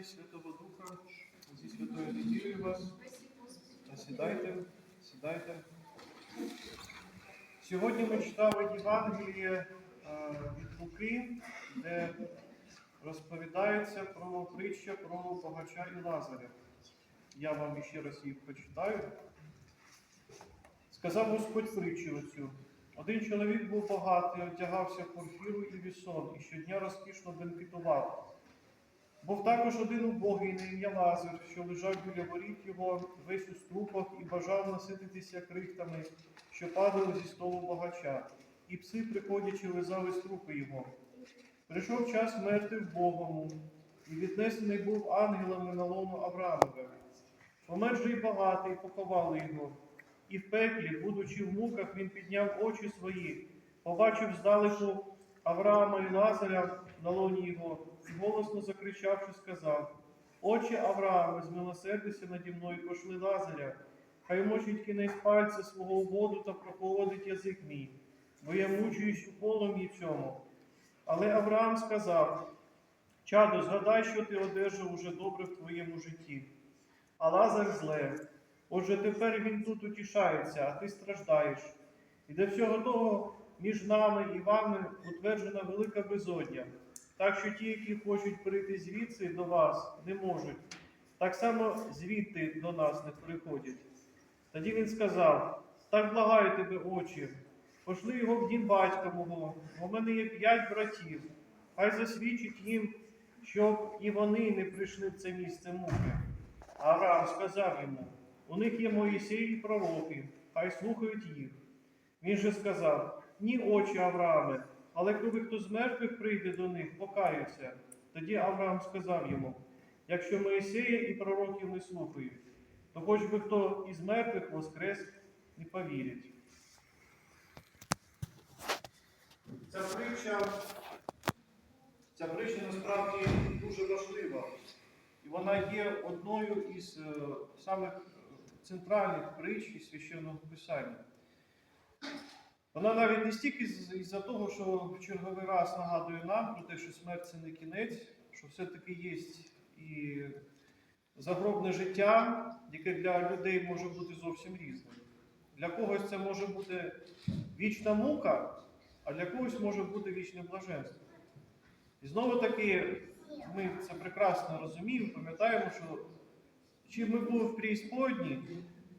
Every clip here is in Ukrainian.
і Святого Духа, зі святою неділею вас. Сідайте, сідайте. Сьогодні ми читали Євангеліє е, від Луки, де розповідається про притча про богача і Лазаря. Я вам іще раз їх прочитаю. Сказав Господь притчу оцю. Один чоловік був багатий, одягався в порфіру і вісон, і щодня розкішно бенкетував. Був також один убогий на ім'я Лазар, що лежав біля воріт його, весь у струпах, і бажав насититися крихтами, що падали зі столу багача, і пси, приходячи, лизали струпи його. Прийшов час мерти в Богому, і віднесений був ангелами на лоно Авраамове. Помер же й багатий, поховали його. І в пеклі, будучи в муках, він підняв очі свої, побачив здалеку Авраама і Лазаря на лоні його, голосно закричавши, сказав: Отче Аврааме, змилосердися наді мною, пошли Лазаря, хай мочить кінець пальця свого воду та прохолодить язик мій, бо я мучуюсь у полум'ї цьому. Але Авраам сказав: Чадо, згадай, що ти одержав уже добре в твоєму житті, а Лазар зле. Отже, тепер він тут утішається, а ти страждаєш. І до всього того між нами і вами утверджена велика безодня, так що ті, які хочуть прийти звідси до вас, не можуть, так само звідти до нас не приходять. Тоді він сказав: так благаю тебе, очі, пошли його в дім батька мого, в мене є п'ять братів, хай засвідчить їм, щоб і вони не прийшли в це місце муки. Авраам сказав йому: у них є Моїсей і пророки, хай слухають їх. Він же сказав: Ні, очі Аврааме, але коли хто з мертвих прийде до них, покаються. Тоді Авраам сказав йому: якщо Моїсея і пророків не слухають, то хоч би хто із мертвих воскрес не повірить. Ця притча, ця притча насправді дуже важлива. І вона є одною із е, самих е, центральних притч із священного писання. Вона навіть не стільки із-за того, що в черговий раз нагадує нам про те, що смерть це не кінець, що все-таки є і загробне життя, яке для людей може бути зовсім різним. Для когось це може бути вічна мука, а для когось може бути вічне блаженство. І знову таки, ми це прекрасно розуміємо, пам'ятаємо, що чи ми були в преісподній,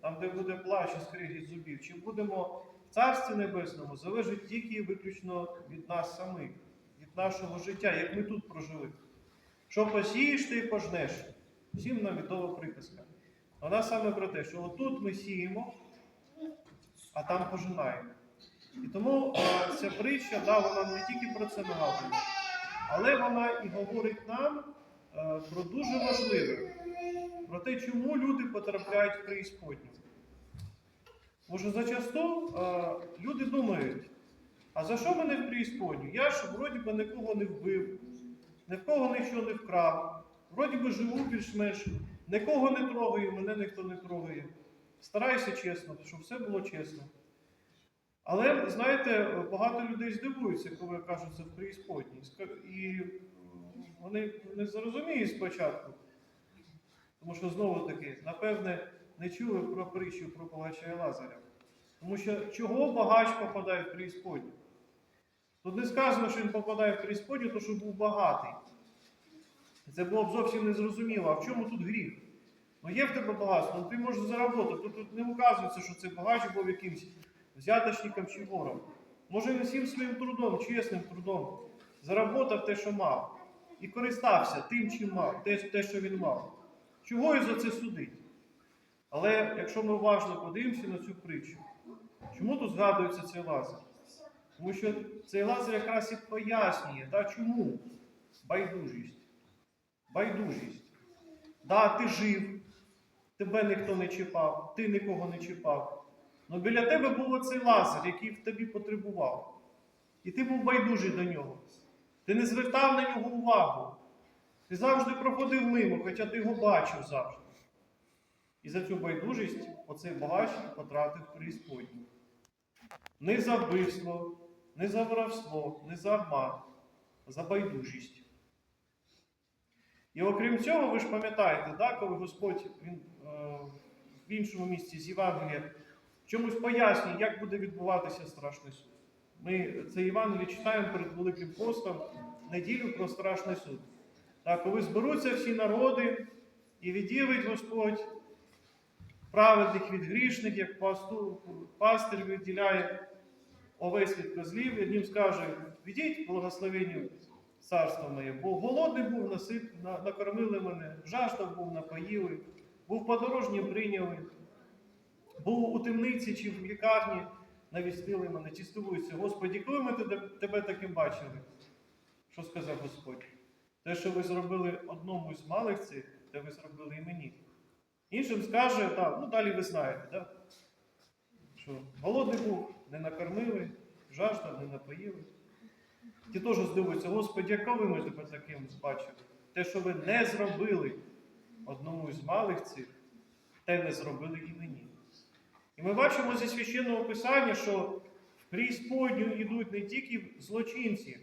там, де буде плач і скригіт зубів, чи будемо Царстві Небесному, залежить тільки і виключно від нас самих, від нашого життя, як ми тут прожили. Що посієш, ти пожнеш. Всім нам відома приказка. Вона саме про те, що отут ми сіємо, а там пожинаємо. І тому е, ця притча, да, вона не тільки про це нагадує, але вона і говорить нам е, про дуже важливе, про те, чому люди потрапляють в преісподню. Може, зачасту е, люди думають, а за що мене в преісподню? Я ж вроді би нікого не вбив, ні в кого нічого не вкрав, вроді би живу більш-менш, нікого не трогаю, мене ніхто не трогає. Стараюся чесно, щоб все було чесно. Але, знаєте, багато людей здивуються, коли кажуть це в преісподній. І вони не зрозуміють спочатку. Тому що знову таки, напевне, не чули про притчу про багача і Лазаря. Тому що чого багач попадає в преісподню? Тут не сказано, що він попадає в преісподню, тому що був багатий. Це було б зовсім незрозуміло. А в чому тут гріх? Ну є в тебе багатство, ну ти можеш заработати. Тут, тут не вказується, що цей багач був якимсь взяточником чи вором. Може він всім своїм трудом, чесним трудом, заработав те, що мав, і користався тим, чим мав, те, те, що він мав. Чого і за це судить? Але якщо ми уважно подивимося на цю притчу, чому тут згадується цей лазер? Тому що цей лазер якраз і пояснює, та, чому байдужість. Байдужість. Да, ти жив, тебе ніхто не чіпав, ти нікого не чіпав. Ну біля тебе був оцей лазер, який в тобі потребував. І ти був байдужий до нього. Ти не звертав на нього увагу. Ти завжди проходив мимо, хоча ти його бачив завжди. І за цю байдужість оцей багач потратив преісподню. Не за вбивство, не за воровство, не за обман, а за байдужість. І окрім цього, ви ж пам'ятаєте, да, коли Господь він, е, в іншому місці з Євангелія чомусь пояснює, як буде відбуватися страшний суд. Ми це Євангеліє читаємо перед Великим постом неділю про страшний суд. Так, коли зберуться всі народи і відділить Господь праведних від грішних, як пастир відділяє овець від козлів, і одним скаже, відіть благословенню царство моє, бо голодний був, насип, на- накормили мене, жаждав був, напоїли, був подорожнім прийняли, був у темниці чи в лікарні, навістили мене, чистуються. Господі, коли ми тебе таким бачили? Що сказав Господь? Те, що ви зробили одному з малих цих, те ви зробили і мені. Іншим скаже, так, ну далі ви знаєте, так? що голодний був, не накормили, жаждав, не напоїли. Ті теж здивуються, Господи, а коли ми таким бачили? Те, що ви не зробили одному з малих цих, те не зробили і мені. І ми бачимо зі священного писання, що в преісподню йдуть не тільки злочинці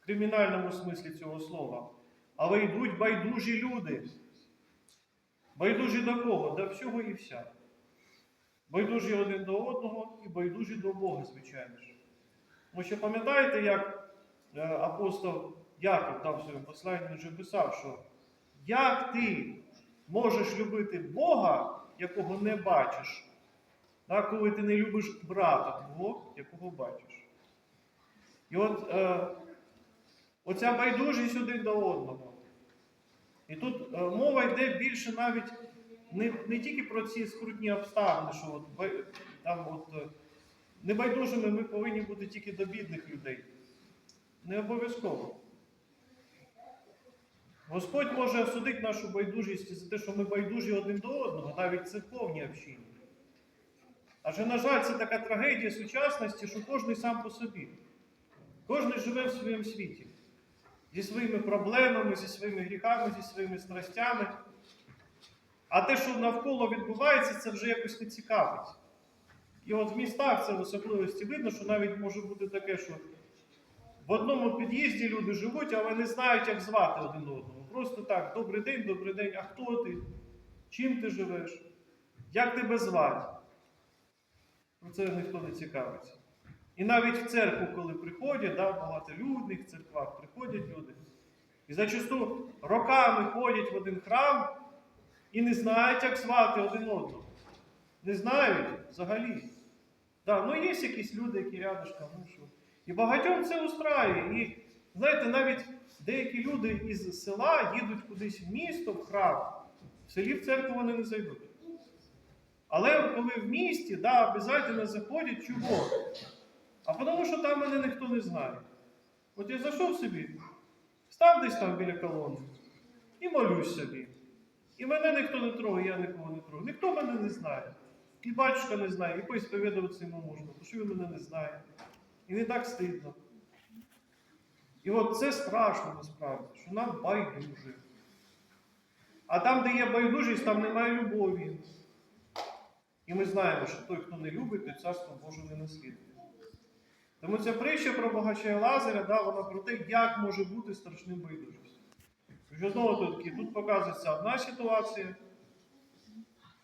в кримінальному смислі цього слова, але йдуть байдужі люди. Байдужі до кого? До всього і вся. Байдужі один до одного і байдужі до Бога, звичайно ж. Тому що пам'ятаєте, як е, апостол Яков там в своєму посланні вже писав, що як ти можеш любити Бога, якого не бачиш, так, коли ти не любиш брата твого, якого бачиш. І от е, оця байдужість один до одного. І тут е, мова йде більше навіть не, не тільки про ці скрутні обставини, що от, там от, е, небайдужими ми повинні бути тільки до бідних людей. Не обов'язково. Господь може осудити нашу байдужість за те, що ми байдужі один до одного, навіть в церковній общині. Адже, на жаль, це така трагедія сучасності, що кожен сам по собі. Кожен живе в своєму світі. Зі своїми проблемами, зі своїми гріхами, зі своїми страстями. А те, що навколо відбувається, це вже якось не цікавить. І от в містах це в особливості видно, що навіть може бути таке, що в одному під'їзді люди живуть, але не знають, як звати один одного. Просто так, добрий день, добрий день, а хто ти? Чим ти живеш? Як тебе звати? Про це ніхто не цікавиться. І навіть в церкву, коли приходять, да, в багатолюдних церквах приходять люди. І зачасту роками ходять в один храм і не знають, як звати один одного. Не знають взагалі. Да, ну є якісь люди, які рядышком, ну що. І багатьом це устраює. І знаєте, навіть деякі люди із села їдуть кудись в місто, в храм, в селі в церкву вони не зайдуть. Але коли в місті, да, обов'язково заходять, чого? А тому що там мене ніхто не знає. От я зайшов собі, став десь там біля колони і молюсь собі. І мене ніхто не трогає, я нікого не трогаю. Ніхто мене не знає. І батюшка не знає, і поісповідуватися йому можна, тому що він мене не знає. І не так стидно. І от це страшно насправді, що нам байдуже. А там, де є байдужість, там немає любові. І ми знаємо, що той, хто не любить, той царство Боже не наслідує. Тому ця притча про багача і Лазаря, да, вона про те, як може бути страшним байдужість. Що знову таки, тут показується одна ситуація,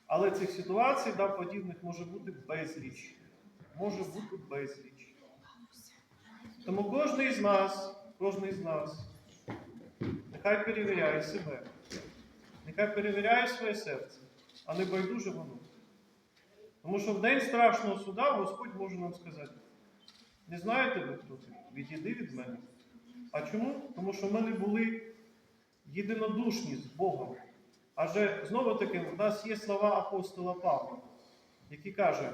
але цих ситуацій да, подібних може бути безліч. Може бути безліч. Тому кожен із нас, кожен із нас, нехай перевіряє себе, нехай перевіряє своє серце, а не байдуже воно. Тому що в день страшного суда Господь може нам сказати, не знаєте ви хто ти? Відійди від мене. А чому? Тому що ми не були єдинодушні з Богом. Адже знову таки в нас є слова апостола Павла, які каже,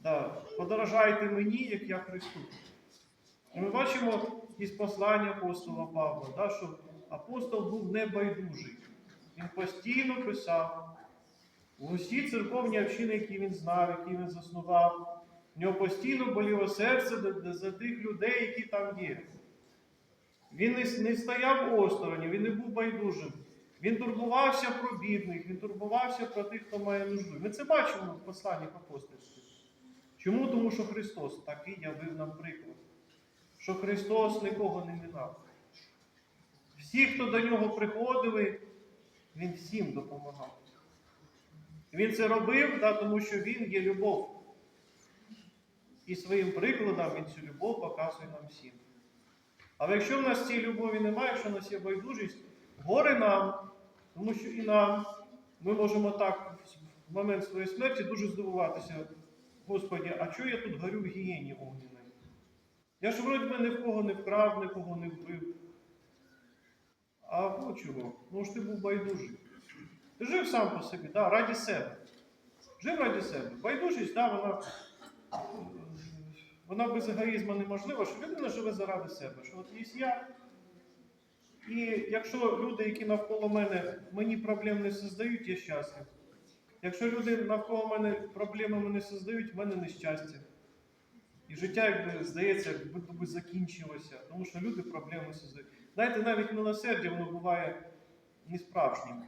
да, подорожайте мені, як я Христу. І ми бачимо із послання апостола Павла, да, що апостол був небайдужий. Він постійно писав усі церковні общини, які він знав, які він заснував. В нього постійно боліло серце за- тих людей, які там є. Він не, стояв осторонь, він не був байдужим. Він турбувався про бідних, він турбувався про тих, хто має нужду. Ми це бачимо в посланнях апостольських. Чому? Тому що Христос такий явив нам приклад. Що Христос нікого не минав. Всі, хто до нього приходили, він всім допомагав. Він це робив, да, тому що він є любов. І своїм прикладом він цю любов показує нам всім. Але якщо в нас цієї любові немає, якщо в нас є байдужість, горе нам, тому що і нам ми можемо так в момент своєї смерті дуже здивуватися. Господі, а чого я тут горю в гієні огненій? Я ж вроді би ні в кого не вкрав, нікого не вбив. А от чого? Ну ж ти був байдужий. Ти жив сам по собі, да, раді себе. Жив раді себе. Байдужість, да, вона, вона без егоїзму неможлива, що людина живе заради себе. Що от є я. І якщо люди, які навколо мене, мені проблем не создають, я щаслив. Якщо люди навколо мене проблемами не создають, в мене нещастя. І життя, якби здається, як будто би закінчилося, тому що люди проблеми создають. Знаєте, навіть милосердя воно буває не справжнім.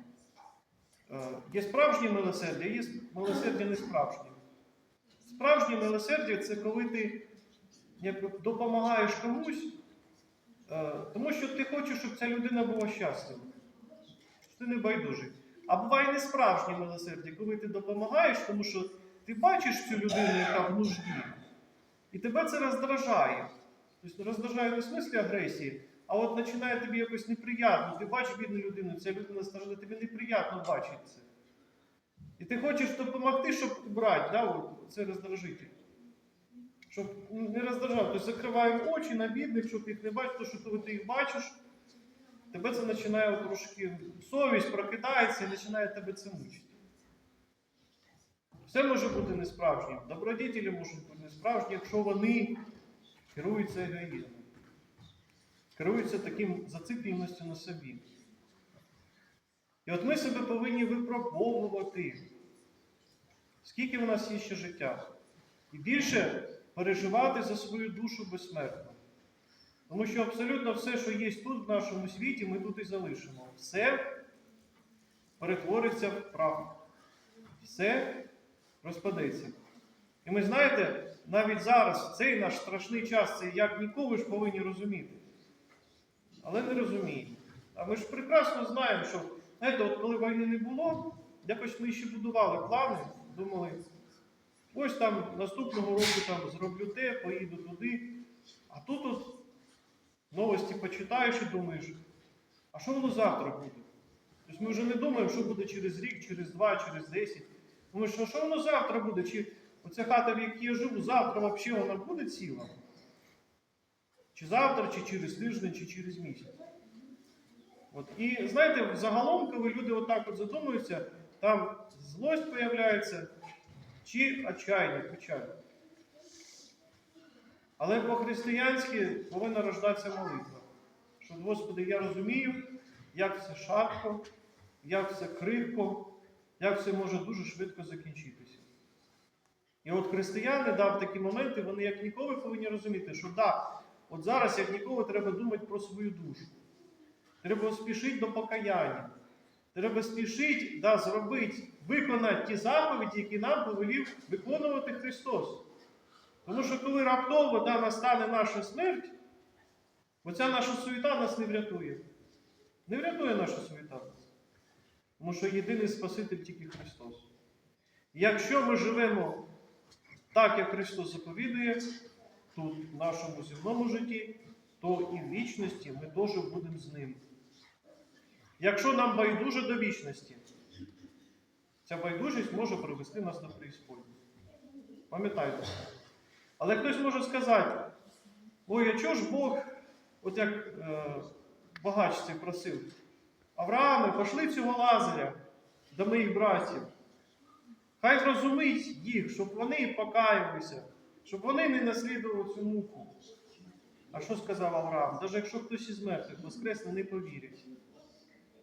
Е, Є справжнє милосердя, є милосердя не справжнє. Справжнє милосердя це коли ти якби, допомагаєш комусь, е, тому що ти хочеш, щоб ця людина була щаслива. Ти не байдужий. А буває не справжнє милосердя, коли ти допомагаєш, тому що ти бачиш цю людину, яка в нужді. І тебе це роздражає. Тобто роздражає не в смислі агресії, а от починає тобі якось неприємно. Ти бачиш бідну людину, ця людина страждає, тобі неприємно бачити це. І ти хочеш допомогти, щоб убрати, да, це роздражитель. Щоб не роздражав. Тобто закриваємо очі на бідних, щоб їх не бачити, тому що коли ти їх бачиш, тебе це починає трошки совість прокидається і починає тебе це мучити. Все може бути несправжнім. Добродітелі можуть бути несправжні, якщо вони керуються егоїзмом, керуються таким зацикленістю на собі. І от ми себе повинні випробовувати, скільки в нас є ще життя. І більше переживати за свою душу безсмертно. Тому що абсолютно все, що є тут, в нашому світі, ми тут і залишимо. Все перетвориться в прах. Все розпадеться. І ми знаєте, навіть зараз, цей наш страшний час, це як ніколи ж повинні розуміти. Але не розуміємо. А ми ж прекрасно знаємо, що знаєте, от коли війни не було, якось ми ще будували плани, думали, ось там наступного року там зроблю те, поїду туди. А тут от новості почитаєш і думаєш, а що воно завтра буде? Тобто ми вже не думаємо, що буде через рік, через два, через десять. Думаєш, а що воно завтра буде? Чи оця хата, в якій я живу, завтра взагалі вона буде ціла? Чи завтра, чи через тиждень, чи через місяць. От. І знаєте, загалом, коли люди отак от задумуються, там злость появляється, чи отчаяння, печаль. Але по-християнськи повинна рождатися молитва. Що, Господи, я розумію, як все шатко, як все крихко, як все може дуже швидко закінчитися. І от християни да, в такі моменти, вони як ніколи повинні розуміти, що да, от зараз, як ніколи, треба думати про свою душу. Треба спішити до покаяння. Треба спішити да, зробити, виконати ті заповіді, які нам повелів виконувати Христос. Тому що коли раптово да, настане наша смерть, оця наша суєта нас не врятує. Не врятує наша суєта. Тому що єдиний Спаситель тільки Христос. Якщо ми живемо так, як Христос заповідує, тут, в нашому земному житті, то і в вічності ми теж будемо з ним. Якщо нам байдуже до вічності, ця байдужість може привести нас до преісподні. Пам'ятайте. Але хтось може сказати, ой, а чого ж Бог, от як е, багачці просив, Аврааме, пошли цього Лазаря до моїх братів. Хай зрозумить їх, щоб вони покаялися, щоб вони не наслідували цю муку. А що сказав Авраам? Навіть якщо хтось із мертвих воскресне, не повірять.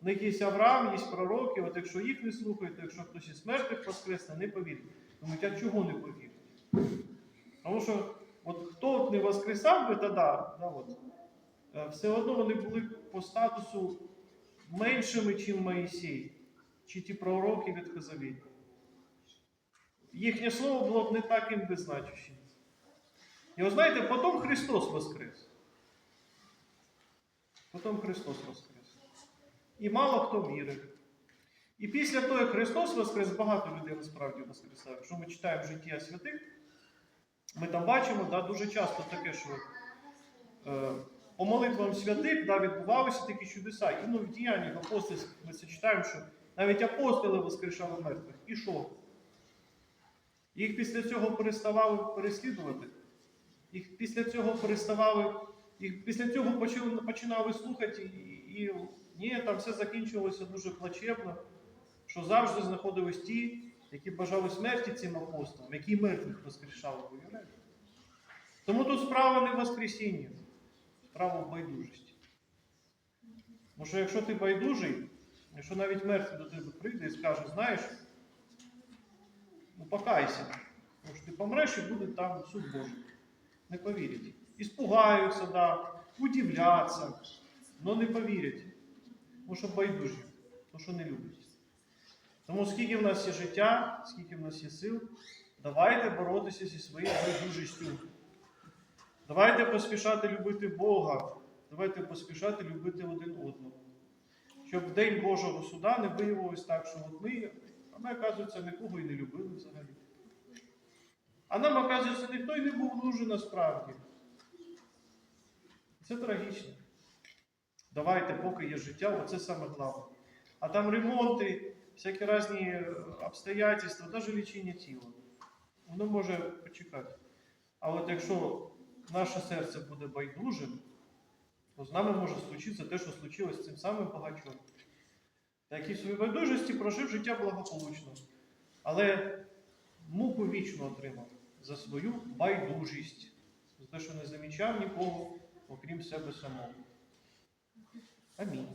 В них є Авраам, є пророки, от якщо їх не слухають, то якщо хтось із мертвих воскресне, не повірять. Думають, а чого не повірять? Тому що от хто от не воскресав би тоді, да, от, е, все одно вони були по статусу меншими, ніж Моїсей, чи ті пророки від Хазавіта. Їхнє слово було б не таким беззначущим. І ви знаєте, потім Христос воскрес. Потім Христос воскрес. І мало хто вірив. І після того, як Христос воскрес, багато людей насправді воскресав. Якщо ми читаємо життя святих, ми там бачимо да, дуже часто таке, що е, по молитвам святих да, відбувалися такі чудеса. І ну, в діяннях апостольських ми це читаємо, що навіть апостоли воскрешали мертвих. І що? Їх після цього переставали переслідувати. Їх після цього переставали, їх після цього починали слухати, і, і ні, там все закінчилося дуже плачевно, що завжди знаходились ті, які бажали смерті цим апостолам, які мертвих воскрешали, виявляєте? Тому тут справа не в Воскресінні, справа в байдужості. Тому що якщо ти байдужий, якщо навіть мертвий до тебе прийде і скаже, знаєш, ну покайся, тому що ти помреш і буде там суд Божий. Не повірять. Іспугаються, да, удивляться, але не повірять. Тому що байдужі, тому що не люблять. Тому скільки в нас є життя, скільки в нас є сил, давайте боротися зі своєю байдужістю. Давайте поспішати любити Бога. Давайте поспішати любити один одного. Щоб в день Божого суда не виявилось так, що от ми, а ми, оказується, нікого і не любили взагалі. А нам, оказується, ніхто й не був нужен насправді. Це трагічно. Давайте, поки є життя, оце саме головне. А там ремонти, всякі різні е, обстоятельства, навіть лічення тіла. Воно може почекати. А от якщо наше серце буде байдужим, то з нами може случитися те, що случилось з цим самим багачом. Який в своїй байдужості прожив життя благополучно. Але муку вічно отримав за свою байдужість, за те, що не замічав нікого, окрім себе самого. a mim.